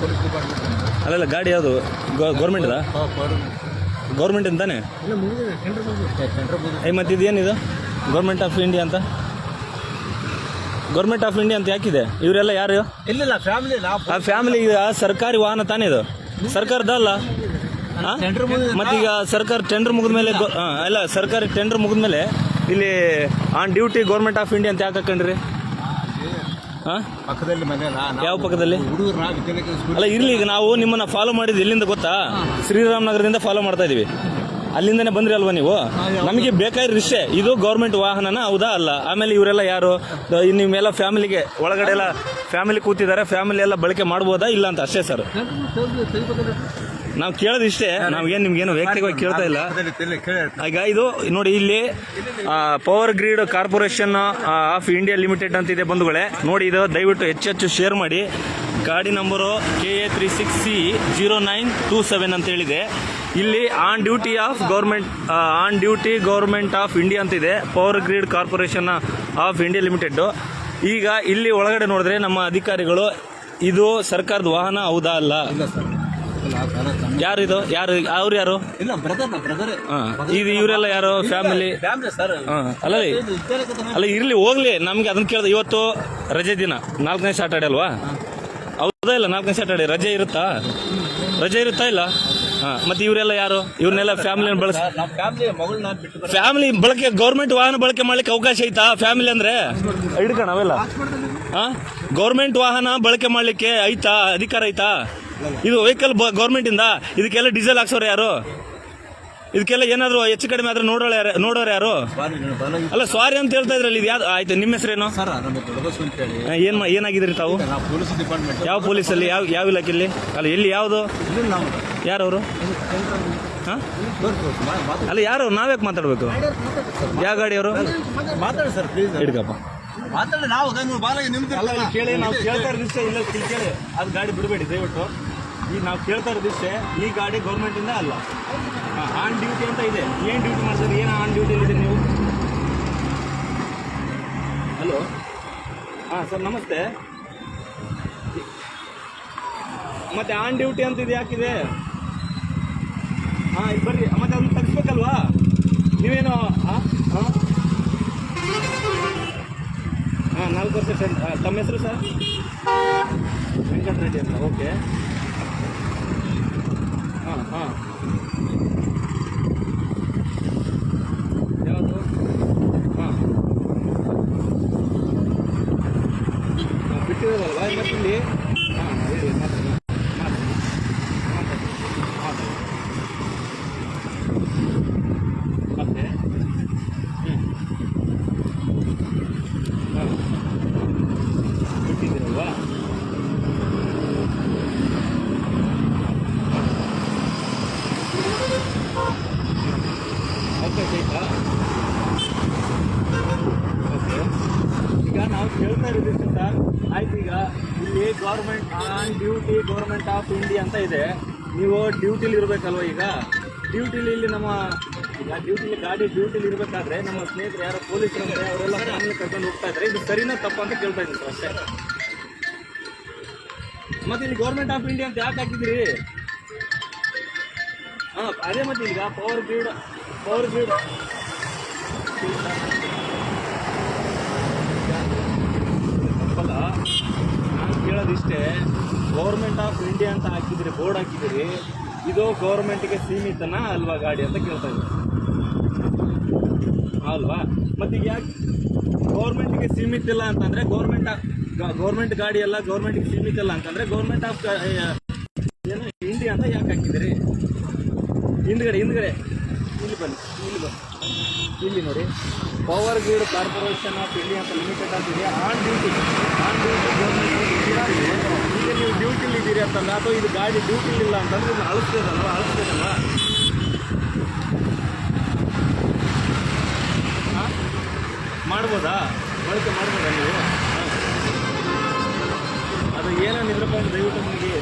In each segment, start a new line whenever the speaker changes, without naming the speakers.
Police department
ಅಲ್ಲೆಲ್ಲ ಗಾಡಿ ಯಾವುದು? ಗೌರ್ಮೆಂಟ್ ಗೌರ್ಮೆಂಟ್ ಅಂತಾನೆ ಐ ಮತ್ತು ಇದೇನಿದು? ಗೌರ್ಮೆಂಟ್ ಆಫ್ ಇಂಡಿಯಾ ಅಂತ? ಗೌರ್ಮೆಂಟ್ ಆಫ್ ಇಂಡಿಯಾ ಅಂತ ಯಾಕಿದೆ? ಇವರೆಲ್ಲ ಯಾರು?
ಇಲ್ಲ ಫ್ಯಾಮಿಲಿ
ಆ ಫ್ಯಾಮಿಲಿ ಸರ್ಕಾರಿ ವಾಹನ ತಾನೇ ಇದು? ಸರ್ಕಾರದ ಅಲ್ಲ? ಮತ್ತೀಗ ಸರ್ಕಾರ ಟೆಂಡರ್ ಮುಗಿದ ಮೇಲೆ ಅಲ್ಲ ಸರ್ಕಾರಿ ಟೆಂಡರ್ ಮುಗಿದ ಮೇಲೆ ಇಲ್ಲಿ on duty government of India ಅಂತ ಯಾಕೆ ಹಾಕೊಂಡ್ರಿ? ಹಾಂ?
ಪಕ್ಕದಲ್ಲಿ ಮನೆ
ಯಾವ ಪಕ್ಕದಲ್ಲಿ?
ಹುಡುಗರು ವಿದ್ಯಾಲಯಕ್ಕೆ ಸ್ಕೂಲ್
ಅಲ್ಲ ಇರ್ಲಿ ಈಗ ನಾವು ನಿಮ್ಮನ್ನ ಫಾಲೋ ಮಾಡಿದ್ದು ಎಲ್ಲಿಂದ ಗೊತ್ತಾ? ಶ್ರೀರಾಮನಗರದಿಂದ ಫಾಲೋ ಮಾಡ್ತಾ ಇದೀವಿ. ಅಲ್ಲಿಂದನೇ ಬಂದ್ರಿ ಅಲ್ವಾ ನೀವು? ನಮಗೆ ಬೇಕಾಗಿರೋ ರಿಷೆ ಇದು ಗೌರ್ಮೆಂಟ್ ವಾಹನನ ಹೌದಾ? ಅಲ್ಲ ಆಮೇಲೆ ಇವರೆಲ್ಲ ಯಾರು? ನಿಮ್ಮೆಲ್ಲ ಫ್ಯಾಮಿಲಿಗೆ ಒಳಗಡೆ ಎಲ್ಲ ಫ್ಯಾಮಿಲಿ ಕೂತಿದ್ದಾರೆ ಫ್ಯಾಮಿಲಿ ಎಲ್ಲ ಬಳಕೆ ಮಾಡ್ಬೋದಾ? ಇಲ್ಲ ಅಂತ ಅಷ್ಟೇ ಸರ್ ನಾವು ಕೇಳೋದು ಇಷ್ಟೇ. ನಾವೇನು ನಿಮ್ಗೇನು ವೈಯಕ್ತಿಕವಾಗಿ ಕೇಳ್ತಾ ಇಲ್ಲ. ಈಗ ಇದು ನೋಡಿ ಇಲ್ಲಿ power grid corporation of India limited ಅಂತಿದೆ ಬಂಧುಗಳೇ. ನೋಡಿ ಇದು ದಯವಿಟ್ಟು ಹೆಚ್ಚು ಹೆಚ್ಚು ಶೇರ್ ಮಾಡಿ. ಗಾಡಿ number K A three six C zero nine two seven ಅಂತ ಹೇಳಿದೆ. ಇಲ್ಲಿ on duty of government on duty government of India ಅಂತಿದೆ. Power grid corporation of India limited ಈಗ ಇಲ್ಲಿ ಒಳಗಡೆ ನೋಡಿದ್ರೆ ನಮ್ಮ ಅಧಿಕಾರಿಗಳು ಇದು ಸರ್ಕಾರದ ವಾಹನ ಹೌದಾ ಅಲ್ಲ? ಯಾರು ಇದು ಯಾರು? ಅವ್ರು ಯಾರು?
ಇಲ್ಲ ಬ್ರದರ್ ಬ್ರದರ್
ಇದು ಇವರೆಲ್ಲ ಯಾರು? ಫ್ಯಾಮಿಲಿ
ಸರ್
ಅಲ್ಲ ರೀ ಅಲ್ಲ ಇರ್ಲಿ ಹೋಗ್ಲಿ. ನಮ್ಗೆ ಅದನ್ನ ಕೇಳಿದೆ ಇವತ್ತು ರಜೆ ದಿನ ನಾಲ್ಕನೇ ಸ್ಯಾಟರ್ಡೆ ಅಲ್ವಾ? ಹೌದಾ ಇಲ್ಲ ನಾಲ್ಕನೇ ಸ್ಯಾಟರ್ಡೆ ರಜೆ ಇರುತ್ತಾ? ರಜೆ ಇರುತ್ತಾ ಇಲ್ಲ? ಹಾ ಮತ್ತೆ ಇವರೆಲ್ಲ ಯಾರು? ಇವ್ರನ್ನೆಲ್ಲ ಫ್ಯಾಮಿಲಿ ಬಳಸ
ಫ್ಯಾಮಿಲಿ
ಬಳಕೆ ಗೌರ್ಮೆಂಟ್ ವಾಹನ ಬಳಕೆ ಮಾಡ್ಲಿಕ್ಕೆ ಅವಕಾಶ ಐತಾ ಫ್ಯಾಮಿಲಿ ಅಂದ್ರೆ? ಹಿಡ್ಕಣ ಅವೆಲ್ಲ ಹಾ ಗೌರ್ಮೆಂಟ್ ವಾಹನ ಬಳಕೆ ಮಾಡ್ಲಿಕ್ಕೆ ಐತಾ? ಅಧಿಕಾರ ಐತಾ? ಇದು ವೆಹಿಕಲ್ ಗೌರ್ಮೆಂಟ್ ಇಂದ? ಇದಕ್ಕೆಲ್ಲ ಡೀಸೆಲ್ ಹಾಕ್ಸೋರು ಯಾರು? ಇದಕ್ಕೆಲ್ಲ ಏನಾದ್ರು ಹೆಚ್ಚು ಕಡಿಮೆ ಆದ್ರೆ ನೋಡೋರು ಯಾರು ನೋಡೋರು ಯಾರು? ಅಲ್ಲ ಸಾರಿ ಅಂತ ಹೇಳ್ತಾ ಇದ್ರಲ್ಲ ಇದು ಯಾವ್ದು ಆಯ್ತು ನಿಮ್ಮ ಹೆಸರೇನು?
ಸರ್ ನಮ್ಮ ಅಂತ ಹೇಳಿ.
ಆ, ಏನ್ ಏನಾಗಿದ್ರಿ ತಾವು?
ನಾವು ಪೊಲೀಸ್ ಡಿಪಾರ್ಟ್ಮೆಂಟ್
ಯಾವ ಪೊಲೀಸಲ್ಲಿ? ಯಾವ ಯಾವ ಇಲಾಖೆಯಲ್ಲಿ? ಅಲ್ಲ ಎಲ್ಲಿ ಯಾವುದು?
ಅವರು
ಯಾರವರು? ಹಾಂ?
ಮಾತಾಡಿ.
ಅಲ್ಲ ಯಾರು? ನಾವ್ಯಾಕೆ ಮಾತಾಡಬೇಕು? ಯಾವ ಗಾಡಿಯವರು?
ಮಾತಾಡಿ ಸರ್ ಪ್ಲೀಸ್
ಹಿಡ್ಕಪ್ಪ.
ಮಾತಾಡಿ ನಾವು ನೀವು ಬಾಲಾಗಿ ನಿಮ್ದು
ಕೇಳಿ ನಾವು ಕೇಳ್ತಾ ಇರೋ ಇಲ್ಲ ಕೇಳಿ. ಅದು ಗಾಡಿ ಬಿಡಬೇಡಿ ದಯವಿಟ್ಟು. ಈಗ ನಾವು ಕೇಳ್ತಾ ಇರೋದಿಷ್ಟೇ ಈ ಗಾಡಿ ಗೌರ್ಮೆಂಟ್ ಇಂದ ಅಲ್ಲ. ಆನ್ ಡ್ಯೂಟಿ ಅಂತ ಇದೆ. ಏನ್ ಡ್ಯೂಟಿ ಮಾಡ್ತಾರೆ ಏನು ಆನ್ ಡ್ಯೂಟಿ ಇದೆ ನೀವು? ಹಲೋ ಹಾಂ ಸರ್ ನಮಸ್ತೆ. ಮತ್ತೆ ಆನ್ ಡ್ಯೂಟಿ ಅಂತ ಇದು ಯಾಕಿದೆ? ಹಾಂ, ಇದು ಬರ್ರಿ. ಮತ್ತೆ ಅದನ್ನ ತಗ್ಸ್ಬೇಕಲ್ವಾ ನೀವೇನು, ಹಾಂ ಹಾಂ? ನಾಲ್ಕು ವರ್ಷ ತಮ್ಮ ಹೆಸರು ಸರ್ ವೆಂಕಟರೆಡ್ಡಿ ಅಂತ ಓಕೆ ಹಾಂ ಹಾಂ ಯಾವುದು ಹಾಂ ಬಿಟ್ಟಿರೋದಲ್ವಾ ಮತ್ತೆ ಇಲ್ಲಿ ಹಾಂ ಹೇಳಿ ಮಾತಾಡಿ ಮಾತಾಡಿ ಮಾತಾಡಿ ಮಾತಾಡಿ ಮತ್ತೆ ಹ್ಞೂ ಹಾಂ ಬಿಟ್ಟಿದ್ದೀರಲ್ವಾ ಅವಕಾಶ ಆಯ್ತಾ ಓಕೆ ಈಗ ನಾವು ಕೇಳ್ತಾ ಇರೋದು ಸರ್ ಆಯ್ತು ಈಗ government on duty government of India ಅಂತ ಇದೆ. ನೀವು ಡ್ಯೂಟಿಲಿ ಇರಬೇಕಲ್ವ ಈಗ? ಡ್ಯೂಟಿಲಿ ಇಲ್ಲಿ ನಮ್ಮ, ಈಗ ಡ್ಯೂಟಿಲಿ ಗಾಡಿ ಡ್ಯೂಟಿಲಿ ಇರಬೇಕಾದ್ರೆ ನಮ್ಮ ಸ್ನೇಹಿತರು ಯಾರೋ ಪೊಲೀಸರು ಅಂದರೆ ಅವರೆಲ್ಲ ಫ್ಯಾಮಿಲಿ ಕರ್ಕೊಂಡು ಹೋಗ್ತಾ ಇದ್ದಾರೆ. ಇದು ಸರಿನಾ ತಪ್ಪ ಅಂತ ಕೇಳ್ತಾ ಇದ್ದೀನಿ ಅಷ್ಟೇ. ಮತ್ತೆ ಇಲ್ಲಿ ಗೌರ್ಮೆಂಟ್ ಆಫ್ ಇಂಡಿಯಾ ಅಂತ ಯಾಕೆ ಹಾಕಿದ್ರಿ ಹಾಂ, ಅದೇ ಮತ್ತೆ ಈಗ ಪವರ್ ಗ್ರಿಡ್ ಪವರ್ ಗ್ರಿಡ್ ಕೇಳೋದಿಷ್ಟೇ ಗೌರ್ಮೆಂಟ್ ಆಫ್ ಇಂಡಿಯಾ ಅಂತ ಹಾಕಿದಿರಿ ಬೋರ್ಡ್ ಹಾಕಿದಿರಿ ಇದು ಗೌರ್ಮೆಂಟ್ಗೆ ಸೀಮಿತನಾ ಅಲ್ವಾ ಗಾಡಿ ಅಂತ ಕೇಳ್ತಾ ಇದ್ದೀವಿ ಅಲ್ವಾ? ಮತ್ತೀಗ ಯಾಕೆ ಗೌರ್ಮೆಂಟ್ಗೆ ಸೀಮಿತ ಇಲ್ಲ ಅಂತಂದರೆ ಗೌರ್ಮೆಂಟ್ ಗೌರ್ಮೆಂಟ್ ಗಾಡಿ ಎಲ್ಲ ಗೌರ್ಮೆಂಟ್ಗೆ ಸೀಮಿತ ಇಲ್ಲ ಅಂತಂದರೆ ಗೌರ್ಮೆಂಟ್ ಆಫ್ ಏನು ಇಂಡಿಯಾ ಅಂತ ಯಾಕೆ ಹಾಕಿದಿರಿ ಹಿಂದ್ಗಡೆ ಹಿಂದ್ಗಡೆ. ಇಲ್ಲಿ ಬನ್ನಿ ಇಲ್ಲಿ ಬನ್ನಿ. ಇಲ್ಲಿ ನೋಡಿ. Power grid corporation of India ಅಂತ ಲಿಮಿಟೆಡ್ ಆಗಿದೆ. ಆನ್ ಡ್ಯೂಟಿ ಆನ್ ಡ್ಯೂಟಿ ಈಗ ನೀವು ಡ್ಯೂಟಿಲಿ ಇದ್ದೀರಿ ಅಂತಂದ್ರೆ ಅಥವಾ ಇದು ಗಾಡಿ ಡ್ಯೂಟಿಲಿ ಇಲ್ಲ ಅಂತಂದ್ರೆ ಇದನ್ನ ಅಳಿಸ್ಬೇಕಲ್ವಾ ಅಳಿಸ್ಬೇಕಲ್ವಾ ಮಾಡ್ಬೋದಾ ಬಳಕೆ ಮಾಡ್ಬೋದಾ ನೀವು. ಅದು ಏನೇನಿದ್ರಪ್ಪ ಅಂದ್ರೆ ದಯವಿಟ್ಟು ನಿಮಗೆ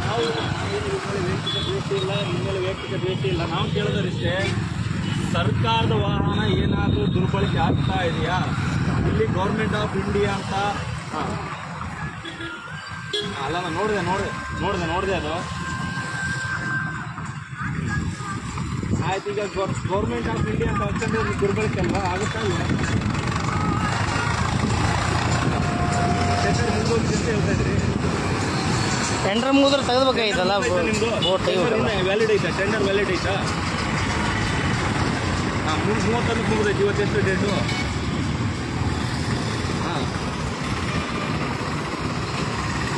ನಾವು ವೈಯಕ್ತಿಕ ದ್ವೇಷ ಇಲ್ಲ ನಿಮ್ಮಲ್ಲಿ ಮೇಲೆ ವೈಯಕ್ತಿಕ ದ್ವೇಷ ಇಲ್ಲ ನಾವು ಕೇಳೋದರಿಷ್ಟೇ ಸರ್ಕಾರದ ವಾಹನ ಏನಾದರೂ ದುರ್ಬಳಕೆ ಆಗ್ತಾ ಇದೆಯಾ? ಇಲ್ಲಿ ಗೌರ್ಮೆಂಟ್ ಆಫ್ ಇಂಡಿಯಾ ಅಂತ. ಹಾ. ಅಲ್ಲ ನಾನು ನೋಡಿದೆ ನೋಡಿದೆ ನೋಡಿದೆ ನೋಡಿದೆ ಅದು. ಆಯ್ತು ಈಗ ಗೌರ್ಮೆಂಟ್ ಆಫ್ ಇಂಡಿಯಾ ಅಂತ ಹಾಕೊಂಡ್ರೆ ದುರ್ಬಳಕೆ ಅಲ್ವಾ? ಆಗುತ್ತಾ ಇಲ್ಲ? ಹೇಳ್ತಾ ಇದ್ರಿ.
ಟೆಂಡರ್ ಮುಗಿದ್ರೆ ತೆಗೆದ್ಬೇಕಾಗಿತ್ತಲ್ಲ ತೆಗಿಬೇಕಲ್ಲ
ವ್ಯಾಲಿಡ್ ಐತಾ? ಟೆಂಡರ್ ವ್ಯಾಲಿಡ್ ಐತಾ? ಹಾಂ ಮೂರು ಮೂವತ್ತೊಂದು ಇವತ್ತು ಇವತ್ತೆಷ್ಟು ಡೇಟು ಹಾಂ.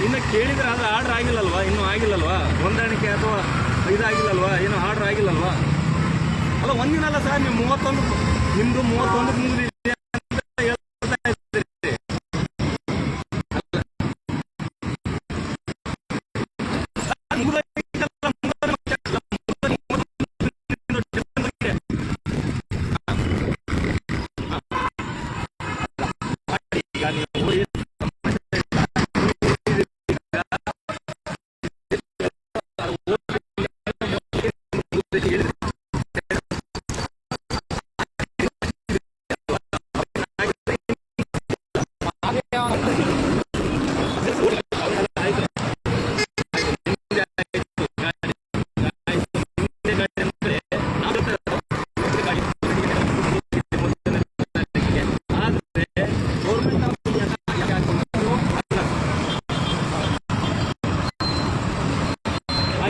ಇನ್ನು ಕೇಳಿದ್ರೆ ಅದು ಆರ್ಡರ್ ಆಗಿಲ್ಲಲ್ವಾ? ಇನ್ನೂ ಆಗಿಲ್ಲಲ್ವಾ? ಹೊಂದಾಣಿಕೆ ಅಥವಾ ಇದಾಗಿಲ್ಲಲ್ವಾ? ಏನು ಆರ್ಡರ್ ಆಗಿಲ್ಲಲ್ವಾ? ಅಲ್ಲ ಒಂದಿನಲ್ಲ ಸರ್ ನೀವು ಮೂವತ್ತೊಂದು ನಿಮ್ಮದು ಮೂವತ್ತೊಂದಕ್ಕೆ ಮುಗಿದಿದೆ.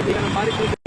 i don't know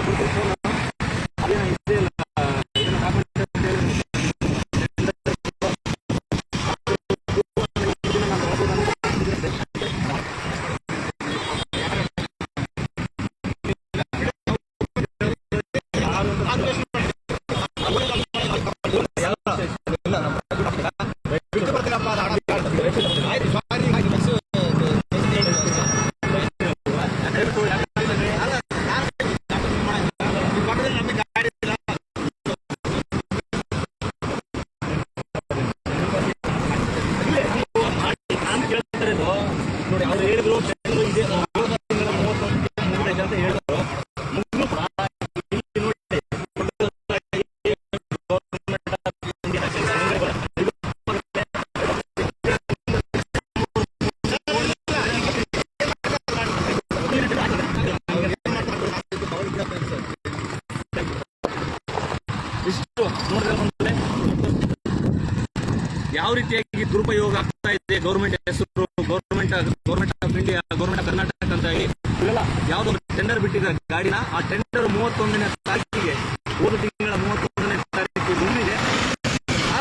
ಯಾವ ರೀತಿಯಾಗಿ ದುರುಪಯೋಗ ಆಗ್ತಾ ಇದೆ ಗೌರ್ಮೆಂಟ್ ಹೆಸರು government government of India government of Karnataka ಅಂತ ಹೇಳಿ. ಇವೆಲ್ಲ ಯಾವುದೋ ಟೆಂಡರ್ ಬಿಟ್ಟಿದ್ದಾರೆ ಗಾಡಿನ ಆ ಟೆಂಡರ್ ಮೂವತ್ತೊಂದನೇ ತಾರೀಕಿಗೆ ಮೂರು ತಿಂಗಳ ಮೂವತ್ತೊಂದನೇ ತಾರೀಕಿಗೆ ಮುಂದಿದೆ ಆ,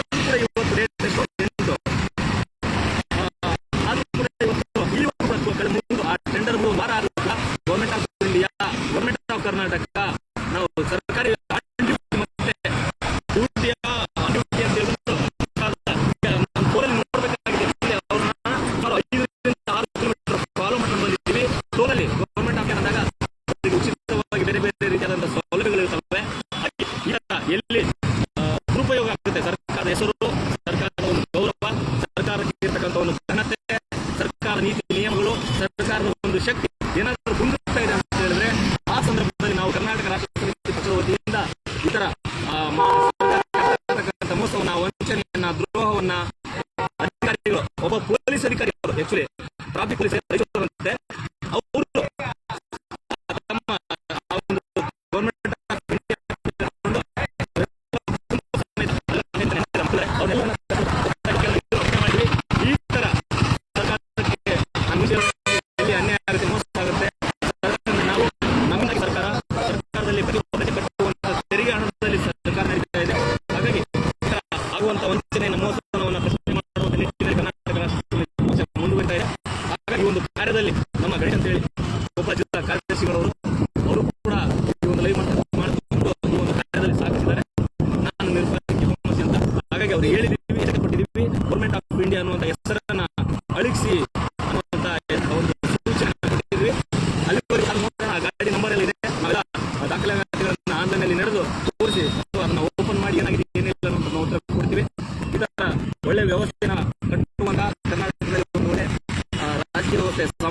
ಆದ್ರೂ ಕೂಡ ಇವತ್ತು ಇವತ್ತು ಕೂಡ ಕಳೆದ ಮುಂದೆ ಆ ಟೆಂಡರ್ ವಾರ ಆಗಲ್ಲ ಆಫ್ ಇಂಡಿಯಾ ಆಫ್ ಕರ್ನಾಟಕ 이노래는 제. ಕಾರ್ಯದಲ್ಲಿ ನಮ್ಮ ಗಣೇಶ್ ಅಂತ ಹೇಳಿ ಒಬ್ಬ ಜಿಲ್ಲಾ ಕಾರ್ಯದರ್ಶಿಗಳವರು ಅವರು ಕೂಡ ಈ ಒಂದು ಲೈವ್ ಮಾಡಿಕೊಂಡು ಈ ಒಂದು ಕಾರ್ಯದಲ್ಲಿ ಸಾಗಿಸಿದ್ದಾರೆ ನಾನು ಹುಮ್ಮಸ್ಸಿ ಅಂತ. ಹಾಗಾಗಿ ಅವರು ಹೇಳಿದ್ದೀವಿ ಇಷ್ಟಪಟ್ಟಿದ್ದೀವಿ ಗೌರ್ಮೆಂಟ್ ಆಫ್ ಇಂಡಿಯಾ ಅನ್ನುವಂಥ ಹೆಸರನ್ನ ಅಳಿಸಿ ಅನ್ನುವಂತ ಒಂದು ಸೂಚನೆ ಕೊಟ್ಟಿದ್ವಿ ಅಲ್ಲಿವರೆಗೆ ಅದು ನೋಡೋಣ ಆ ಗಾಡಿ ನಂಬರ್ ಎಲ್ಲ ಇದೆ ನಾವೆಲ್ಲ ಆ ದಾಖಲಾತಿಗಳನ್ನ ಆನ್ಲೈನ್ ಅಲ್ಲಿ ನಡೆದು ತೋರಿಸಿ ಅಥವಾ ಅದನ್ನ ಓಪನ್ ಮಾಡಿ ಏನಾಗಿದೆ ಏನಿಲ್ಲ ಅನ್ನೋದನ್ನ ನಾವು ಉತ್ತರ ಕೊಡ್ತೀವಿ ಈ ತರ ಒಳ್ಳೆ ವ್ಯವಸ್ಥೆನ ಕಟ್ಟುವಂತ ಕರ್ನಾಟಕದಲ್ಲಿ ಒಂದು ಒಳ್ಳೆ ಆ,